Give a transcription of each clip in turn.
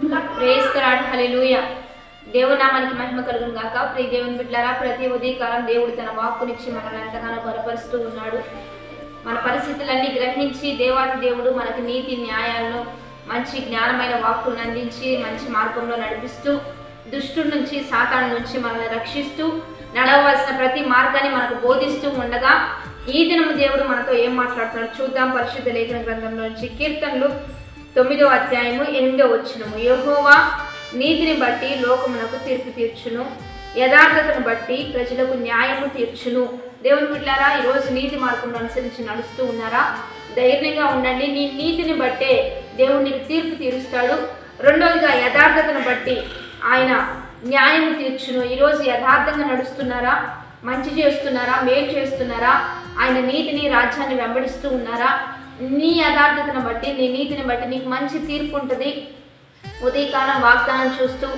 ప్రేస్తరాడు. హల్లెలూయా. దేవుని నామానికి మహిమ కలుగును గాక. ప్రియ దేవుని బిడ్డారా ప్రతి ఉదయకాలం దేవుడు తన వాక్కునిచ్చి మనల్ని ఎంతగానో బలపరుస్తూ ఉన్నాడు. మన పరిస్థితులన్నీ గ్రహించి దేవాది దేవుడు మనకు నీతి న్యాయాలను మంచి జ్ఞానమైన వాక్కులను అందించి మంచి మార్గంలో నడిపిస్తూ దుష్టుడి నుంచి సాతాను నుంచి మనల్ని రక్షిస్తూ నడవలసిన ప్రతి మార్గాన్ని మనకు బోధిస్తూ ఉండగా ఈ దినము దేవుడు మనతో ఏం మాట్లాడుతున్నాడు చూద్దాం పరిశుద్ధ లేఖన గ్రంథంలో నుంచి కీర్తనలు తొమ్మిదో అధ్యాయము ఎనిమిదో వచ్చినము యహోవా నీతిని బట్టి లోకమునకు తీర్పు తీర్చును. యథార్థతను బట్టి ప్రజలకు న్యాయము తీర్చును. దేవుని బిడ్డారా ఈరోజు నీతి మార్గంలో అనుసరించి నడుస్తూ ఉన్నారా? ధైర్యంగా ఉండండి. నీ నీతిని బట్టే దేవుడు తీర్పు తీరుస్తాడు. రెండవదిగా యథార్థతను బట్టి ఆయన న్యాయం తీర్చును. ఈరోజు యథార్థంగా నడుస్తున్నారా? మంచి చేస్తున్నారా? మేలు చేస్తున్నారా? ఆయన నీతిని రాజ్యాన్ని వెంబడిస్తూ ఉన్నారా? నీ యథార్థతను బట్టి నీ నీతిని బట్టి నీకు మంచి తీర్పు ఉంటుంది. ఉదయకాలం వాగ్దానం చూస్తూ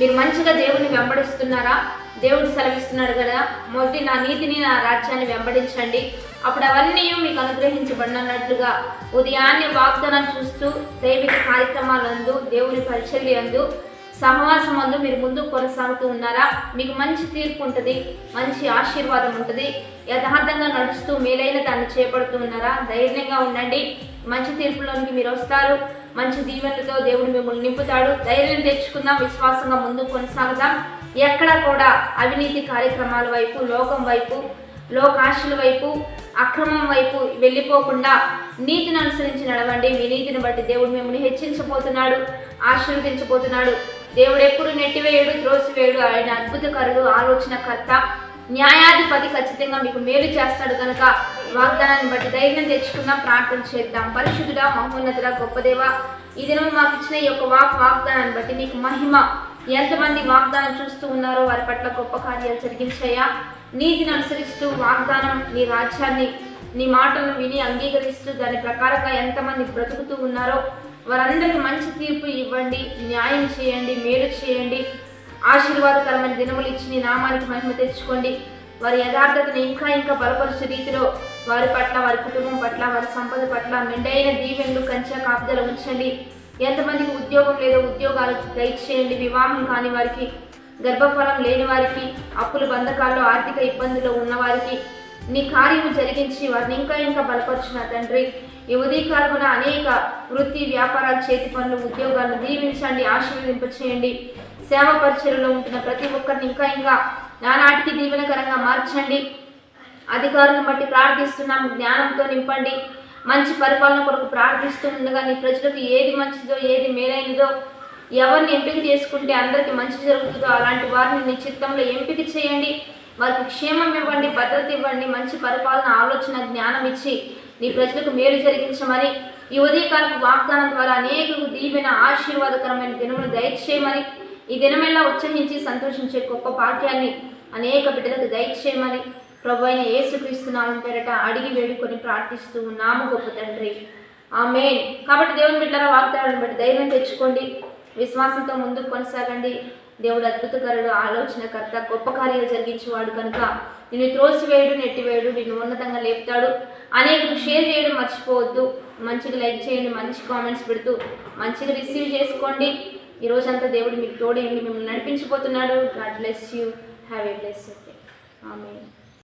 మీరు మంచిగా దేవుని వెంబడిస్తున్నారా? దేవుడు సెలవిస్తున్నాడు కదా మొదటి నా నీతిని నా రాజ్యాన్ని వెంబడించండి. అప్పుడు అవన్నీ మీకు అనుగ్రహించబడినట్లుగా ఉదయాన్నే వాగ్దానం చూస్తూ దైవిక కార్యక్రమాలందు దేవుని పరిచర్యందు అందు అందు మీరు ముందుకు కొనసాగుతూ ఉన్నారా? మీకు మంచి తీర్పు ఉంటుంది మంచి ఆశీర్వాదం ఉంటుంది. యథార్థంగా నడుస్తూ మేలైన దాన్ని చేపడుతూ ఉన్నారా? ధైర్యంగా ఉండండి. మంచి తీర్పులోనికి మీరు వస్తారు. మంచి దీవెనలతో దేవుడు మిమ్మల్ని నింపుతాడు. ధైర్యం తెచ్చుకుందాం విశ్వాసంగా ముందుకు కొనసాగుదాం. ఎక్కడ కూడా అవినీతి కార్యక్రమాల వైపు లోకం వైపు లోకాశుల వైపు అక్రమం వైపు వెళ్ళిపోకుండా నీతిని అనుసరించి నడవండి. మీ నీతిని బట్టి దేవుడు మిమ్మల్ని హెచ్చించబోతున్నాడు ఆశీర్వదించబోతున్నాడు. దేవుడు ఎప్పుడు నెట్టివేయడు త్రోసివేయడు. ఆయన అద్భుతకరుడు ఆలోచనకర్త న్యాయాధిపతి ఖచ్చితంగా మీకు మేలు చేస్తాడు కనుక వాగ్దానాన్ని బట్టి ధైర్యం తెచ్చుకుందాం ప్రార్థన చేద్దాం. పరిశుద్ధుడ మహోన్నతుడ గొప్పదేవ ఈ దినం మాకు ఇచ్చిన ఈ యొక్క వాక్ వాగ్దానాన్ని బట్టి నీకు మహిమ. ఎంతమంది వాగ్దానం చూస్తూ ఉన్నారో వారి పట్ల గొప్ప కార్యాలు జరిగించాయా? నీతిని అనుసరిస్తూ వాగ్దానం నీ రాజ్యాన్ని నీ మాటలను విని అంగీకరిస్తూ దాని ప్రకారంగా ఎంతమంది బ్రతుకుతూ ఉన్నారో వారందరికీ మంచి తీర్పు ఇవ్వండి న్యాయం చేయండి మేలు చేయండి. ఆశీర్వాదకరమైన దినములు ఇచ్చి నీ నామానికి మహిమ తెచ్చుకోండి. వారి యథార్థతను ఇంకా ఇంకా బలపరిచే రీతిలో వారి పట్ల వారి కుటుంబం పట్ల వారి సంపద పట్ల మెండైన దీవెనలు కంచె కాపుదల ఉంచండి. ఎంతమందికి ఉద్యోగం లేదో ఉద్యోగాలు దయచేయండి. వివాహం కాని వారికి గర్భఫలం లేని వారికి అప్పుల బంధకాల్లో ఆర్థిక ఇబ్బందులు ఉన్నవారికి నీ కార్యము జరిగించి వారిని ఇంకా ఇంకా బలపరుచిన తండ్రి. ఈ ఉదయకాలమున అనేక వృత్తి వ్యాపారాలు చేతి పనులు ఉద్యోగాలను దీవించండి ఆశీర్వదింపచేయండి. సేవ పరిచయలో ఉంటున్న ప్రతి ఒక్కరిని ఇంకా ఇంకా నానాటికి దీవెనకరంగా మార్చండి. అధికారులను బట్టి ప్రార్థిస్తున్నాం జ్ఞానంతో నింపండి. మంచి పరిపాలన కొరకు ప్రార్థిస్తూ ఉండగా నీ ప్రజలకు ఏది మంచిదో ఏది మేలైనదో ఎవరిని ఎంపిక చేసుకుంటే అందరికీ మంచి జరుగుతుందో అలాంటి వారిని నీ చిత్తంలో ఎంపిక చేయండి. వారికి క్షేమం ఇవ్వండి భద్రత ఇవ్వండి మంచి పరిపాలన ఆలోచన జ్ఞానం ఇచ్చి నీ ప్రజలకు మేలు జరిగించమని ఈ ఉదయకాలపు వాగ్దానం ద్వారా అనేకులకు దీవెన ఆశీర్వాదకరమైన దినములు దయచేయమని ఈ దినమెల్లా ఉత్సహించి సంతోషించే గొప్ప భాగ్యాన్ని అనేక బిడ్డలకు దయచేయమని ప్రభు అయిన యేసుక్రీస్తునామం పేరట అడిగి వేడుకొని ప్రార్థిస్తూ ఉన్నాము గొప్ప తండ్రి. ఆమె కాబట్టి దేవుని బిడ్డల వాగ్దానాన్ని బట్టి ధైర్యం తెచ్చుకోండి. విశ్వాసంతో ముందుకు కొనసాగండి. దేవుడు అద్భుతకరుడు ఆలోచనకర్త గొప్ప కార్యాలు జరిగించేవాడు కనుక నిన్ను త్రోసివేయడు నెట్టివేయడు నిన్ను ఉన్నతంగా లేపుతాడు. అనేక షేర్ చేయడం మర్చిపోవద్దు. మంచిగా లైక్ చేయండి మంచి కామెంట్స్ పెడుతూ మంచిగా రిసీవ్ చేసుకోండి. ఈ రోజంతా దేవుడు మీకు తోడేయండి మిమ్మల్ని నడిపించిపోతున్నాడు God bless you. Have a bless ఆమె